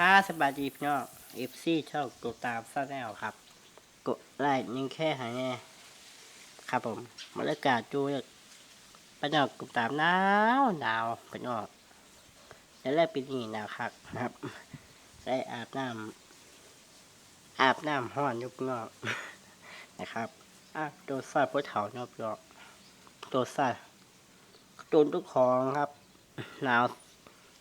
ค่าสบายดีพี่น้องเอฟซีชอบกดตามซะแนวครับ กดไลค์ยิงแค่หายแน่ครับผมบรรยากาศดูพี่น้องกดตามหนาวหนาวพี่น้องแล้วแรกปีนี้หนาวคักนะครับ ได้อาบน้ำอาบน้ำห้อนยุบนอกนะครับอะโดนซาดพวกเถานอกยอกโดนซาดโดนทุกของครับหนาว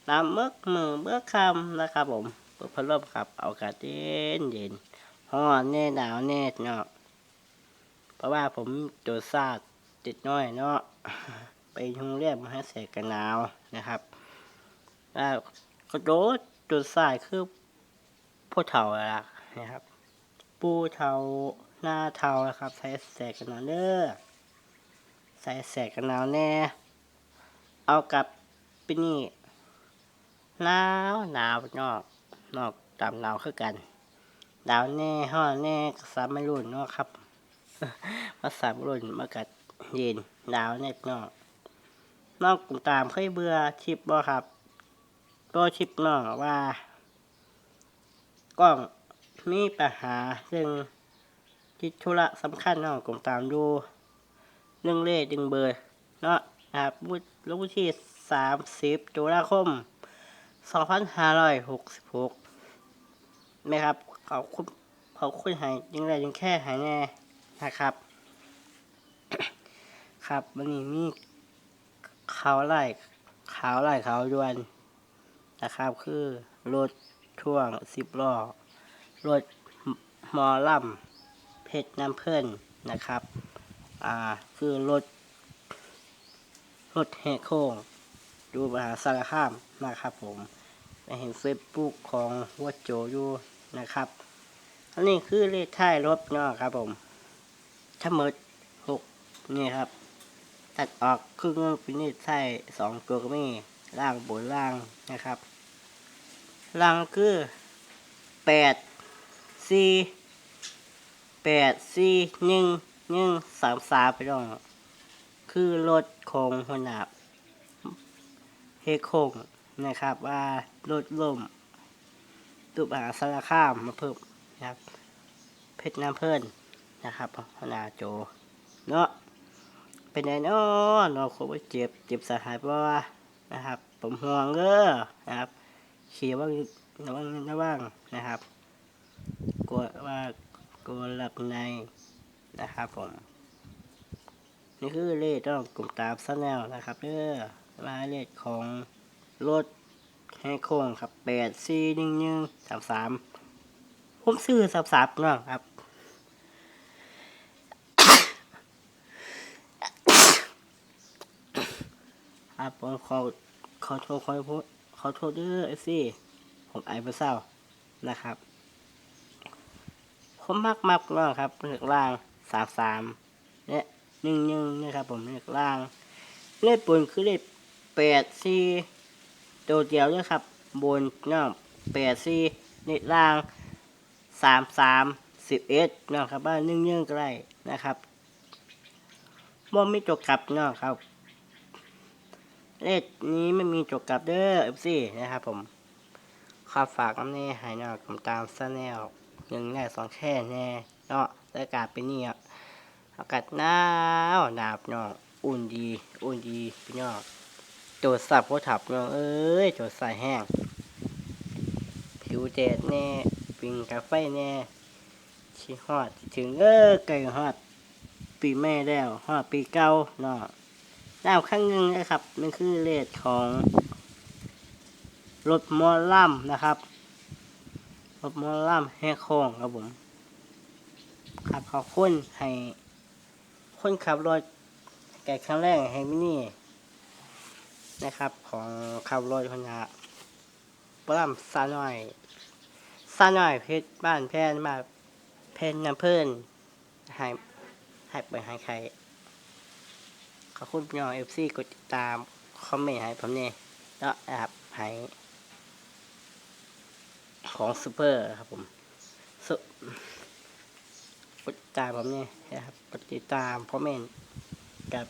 น้ำเมือมือเมื่อคำนะครับผมเปิดพัดลมครับเอากาศเย็นเย็นห้อนแน่หนาวแน่เนาะเพราะว่าผมโจดซาดติดน้อยเนาะไปโรงเรียนมาให้เสกกันหนาวนะครับแล้วก็โดดโจดซาดคือผู้เฒ่าล่ะนะครับ ปูเฒ่าหน้าเฒ่านะครับ ใส่แสกกันหนาวเด้อใส่แสกกันหนาวแน่ เอากลับปีนี่ หนาวหนาวนอกนอกตามหนาวคือกันดาวแน่ห้อแน่ก็สามรุ่นเนาะครับมาสามรุ่นมากัดเย็นดาวแน่นอกนอกกลุ่มตามเคยเบื่อชิปบ่ครับตัวชิปนอกว่ากล้องมีปัญหาซึ่งทิศธุระสำคัญเนาะกลมตามดูเรื่องเลขดึงเบอร์เนาะนะครับวุฒิลงวันที่สามสิบตุลาคม สองพันห้าร้อยหกสิบหกนะครับเขาคุณเขาคุณหายยังไงยังแค่หายแน่นะครับ ครับวันนี้มีขาวไล่ขาวไล่ขาวด่วนนะครับ คือรถท่วงสิบล้อรถมอล่ำเพชรน้ำเพื่อนนะครับ อ่า คือรถ รถแหกโค้งดูมหาสารคาม นะครับผมไปเห็นเฟซบุ๊กของวัดโจอยู่นะครับ อันนี้คือเลขท้ายรถเนาะครับผมทั้งหมดหกนี่ครับ ตัดออกครึ่งเป็นเลขท้ายสองตัวก็มีล่างบนล่างนะครับ ล่างคือแปดสี่แปดสี่หนึ่งหนึ่งสามสามไปน้องคือรถของหัวหน้าเฮโคง นะครับว่าลดลมตุบหาสารข้ามมาเพิ่มนะครับ เพชรน้ำเพิ่นนะครับพนาโจ เนาะเป็นไงเนาะเนาคงว่าเจ็บเจ็บสาหัสบ่ว่านะครับ ผมห่วงเด้อนะครับขี่ว่างระวังระวังนะครับกลัวว่ากลัวหลับในนะครับผมนี่คือเลขต้องกลุ่มตามสั้นแนวนะครับเด้อรายละเอียดของ รถให้โค้งครับแปดสี่หนึ่งหนึ่งสามสามผมซื้อสามสามเนาะครับครับผมขอขอโทษขอโทษขอโทษด้วยเอฟซีผมไอไปเศร้านะครับ ผมมักมักเนาะครับเลือกล่างสามสามเนี่ยหนึ่งหนึ่งนะครับผมเลือกล่างเลขบนคือเลขแปดสี่ ตัวเดียวเนี่ยครับ บนเนาะแปดสี่เลขล่างสามสามสิบเอ็ดนะครับว่านึ่งเนื่องก็ได้นะครับบ่มีจกกลับเนาะครับ เลขนี้ไม่มีจกกลับเด้อเอฟซีนะครับผมขอฝากน้ำแน่หายนาะผมตามซะแนวหนึ่งแน่สองแค่แน่เนาะอากาศเป็นนี่อะอากาศหนาวหนาวเนาะอุ่นดี อุ่นดีพี่น้อง โจดสับโคถับน้องเอ้ยโจดใส่แห้ง ผิวแดดแน่ปิงกาแฟแน่ชิฮอดถึงเออไก่ฮอด ปีแม่แล้วฮอดปีเก่าเนาะดาวข้างหนึงนะครับมันคือเลทของรถมอลล่ำนะครับรถมอลล่ำแหกโค้งครับผมขับขอบคุณให้คนขับรถแก่ครั้งแรกแห่งมินี่ นะครับ ของขับรถคนละปล้ำซาหน่อยซาหน่อยเพชรบ้านแพนมาเพนน้ำเพิ่นหายหายไปหายใครขอบคุณพี่น้องเอฟซีกดติดตาม คอมเมนต์ให้ผมเนี่ยแล้วนะครับให้ของซูเปอร์ครับผมสุกดติดตามผมเนี่ยนะครับกดติดตามคอมเมนต์กับ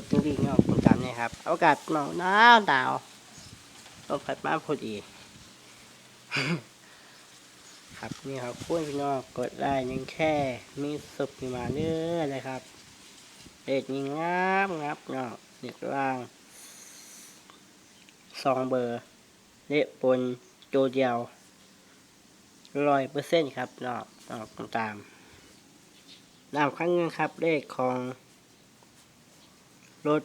ดจริงๆเนาะผมจำเนี่ครับอากาศหนาวหนาวหนาวลมพัดมาพอดี ครับนี่ครับคุณพี่น้องกดได้ยังแค่ มีสุบมีมาเนื้อเลยครับเด็ดยิงงับงับเนาะเด็กล่างสองเบอร์เละปนโจเดียวร้อยเปอร์เซ็นต์ครับเนาะเนาะต้องตามนำครั้งหนึงครับเลขของ รถ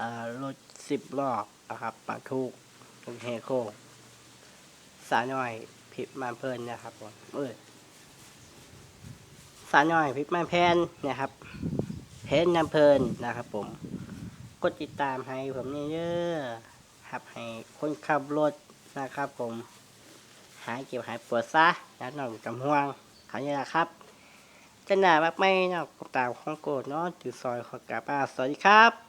อ่ารถสิบล้อนะครับปาทุกตรงเฮโค สาน่อยพิษมาเพลินนะครับผมเออสาน่อยพิษมาแพนนะครับ เพนน้ำเพลินนะครับผม กดติดตามให้ผมนี่เด้อครับให้คนขับรถนะครับผม หายเจ็บหายปวดซะแล้วน้องจำห่วงเขานี่แหละครับ จะหนาบักไม่เนาะตามของโกดเนาะจือซอยขอกลับมาสวัสดีครับ